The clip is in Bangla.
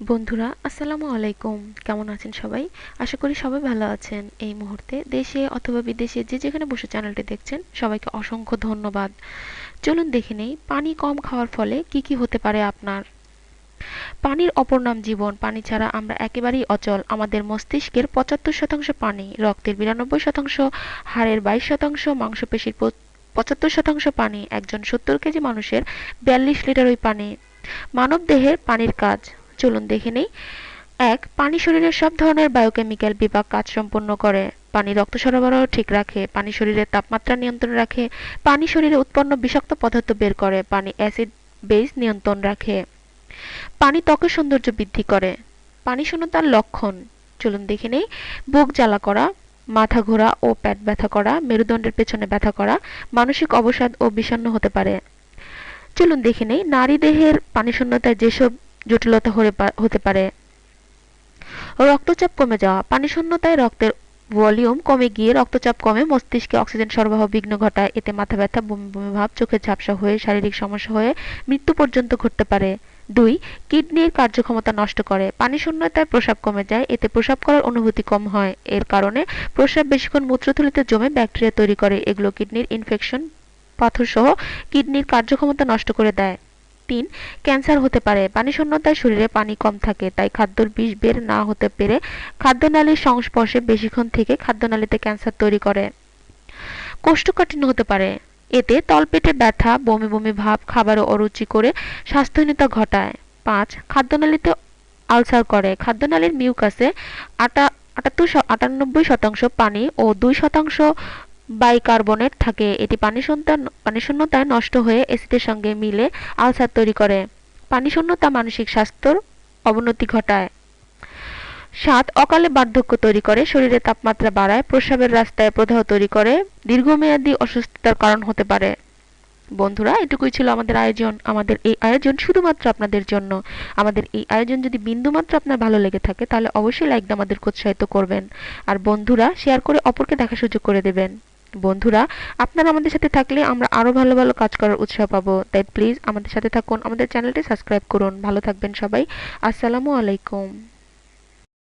বন্ধুরা, আসসালামু আলাইকুম। কেমন আছেন সবাই? আশা করি সবাই ভালো আছেন। এই মুহূর্তে দেশে অথবা বিদেশে যে যেখানে বসে চ্যানেলটি দেখছেন, সবাইকে অসংখ্য ধন্যবাদ। চলুন দেখে নেই, পানি কম খাওয়ার ফলে কি কি হতে পারে আপনার? পানির অপর নাম জীবন। পানি ছাড়া আমরা একেবারেই অচল। আমাদের মস্তিষ্কের পঁচাত্তর শতাংশ পানি, রক্তের বিরানব্বই শতাংশ, হাড়ের বাইশ শতাংশ, মাংসপেশির পঁচাত্তর শতাংশ পানি, একজন সত্তর কেজি মানুষের বিয়াল্লিশ লিটার ওই পানি। মানব দেহের পানির কাজ। চলুন দেখে নেই। এক, পানি শরীরের সব ধরনের বায়োকেমিক্যাল বিভাগ কাজ সম্পন্ন করে। পানি রক্ত সরবরাহ ঠিক রাখে, পানি শরীরের তাপমাত্রা নিয়ন্ত্রণ রাখে, পানি শরীরে উৎপন্ন বিষাক্ত পদার্থ বের করে, পানি অ্যাসিড বেস নিয়ন্ত্রণ রাখে। পানি ত্বকের সৌন্দর্য বৃদ্ধি করে। পানি শূন্যতার লক্ষণ, চলুন দেখে নেই। বুক জ্বালা করা, মাথা ঘোরা ও পেট ব্যথা করা, মেরুদণ্ডের পেছনে ব্যথা করা, মানসিক অবসাদ ও বিষণ্ণ হতে পারে। চলুন দেখে নেই, নারী দেহের পানি শূন্যতায় যেসব জটিলতা হতে পারে। রক্তচাপ কমে যাওয়া পানি শূন্যতায় রক্তের ভলিউম কমে গিয়ে রক্তচাপ কমে, মস্তিষ্কে অক্সিজেন সরবরাহ বিঘ্ন ঘটায়, এতে মাথা ব্যথা, বমি বমি ভাব, চোখের ঝাপসা হয়ে, শারীরিক সমস্যা হয়ে মৃত্যু পর্যন্ত ঘটতে পারে। দুই, কিডনির কার্যক্ষমতা নষ্ট করে পানি শূন্যতায় প্রসাব কমে যায়, এতে প্রসাব করার অনুভূতি কম হয়। এর কারণে প্রসাব বেশিক্ষণ মূত্রথলিতে জমে ব্যাকটেরিয়া তৈরি করে, এগুলো কিডনির ইনফেকশন পাথর সহ কিডনির কার্যক্ষমতা নষ্ট করে দেয়। তিন ক্যান্সার হতে পারে। পানি শূন্যতায় শরীরে পানি কম থাকে, তাই খাদ্যর বিষ বের না হতে পেরে খাদ্যনালীর সংস্পর্শে বেশিক্ষণ থেকে খাদ্যনালীতে ক্যান্সার তৈরি করে। কোষ্ঠকাঠিন্য হতে পারে। এতে তলপেটে ব্যথা, বমি বমি ভাব খাবারে অরুচি করে স্বাস্থ্যহীনতা ঘটায়। পাঁচ, খাদ্যনালীতে আলসার করে। খাদ্যনালীর মিউকাসে আটা আটাত্তর আটানব্বই শতাংশ পানি ও দুই শতাংশ বাইকার্বনেট থাকে। এটি পানি শূন্যতায় নষ্ট হয়ে অ্যাসিডের সঙ্গে মিলে আলসার তৈরি করে। পানি শূন্যতা মানসিক স্বাস্থ্যর অবনতি ঘটায়। সাত অকালে বার্ধক্য তৈরি করে, শরীরে তাপমাত্রা বাড়ায়, প্রস্রাবের রাস্তায় প্রদাহ তৈরি করে, দীর্ঘমেয়াদী অসুস্থতার কারণ হতে পারে। বন্ধুরা, এটুকুই ছিল আমাদের আয়োজন। আমাদের এই আয়োজন শুধুমাত্র আপনাদের জন্য। আমাদের এই আয়োজন যদি বিন্দুমাত্র আপনার ভালো লেগে থাকে, তাহলে অবশ্যই লাইক দিয়ে আমাদেরকে উৎসাহিত করবেন। আর বন্ধুরা শেয়ার করে অপরকে দেখার সুযোগ করে দেবেন। বন্ধুরা, আপনারা আমাদের সাথে থাকলে আমরা আরও ভালো ভালো কাজ করার উৎসাহ পাবো। তাই প্লিজ আমাদের সাথে থাকুন, আমাদের চ্যানেলটি সাবস্ক্রাইব করুন। ভালো থাকবেন সবাই। আসসালামু আলাইকুম।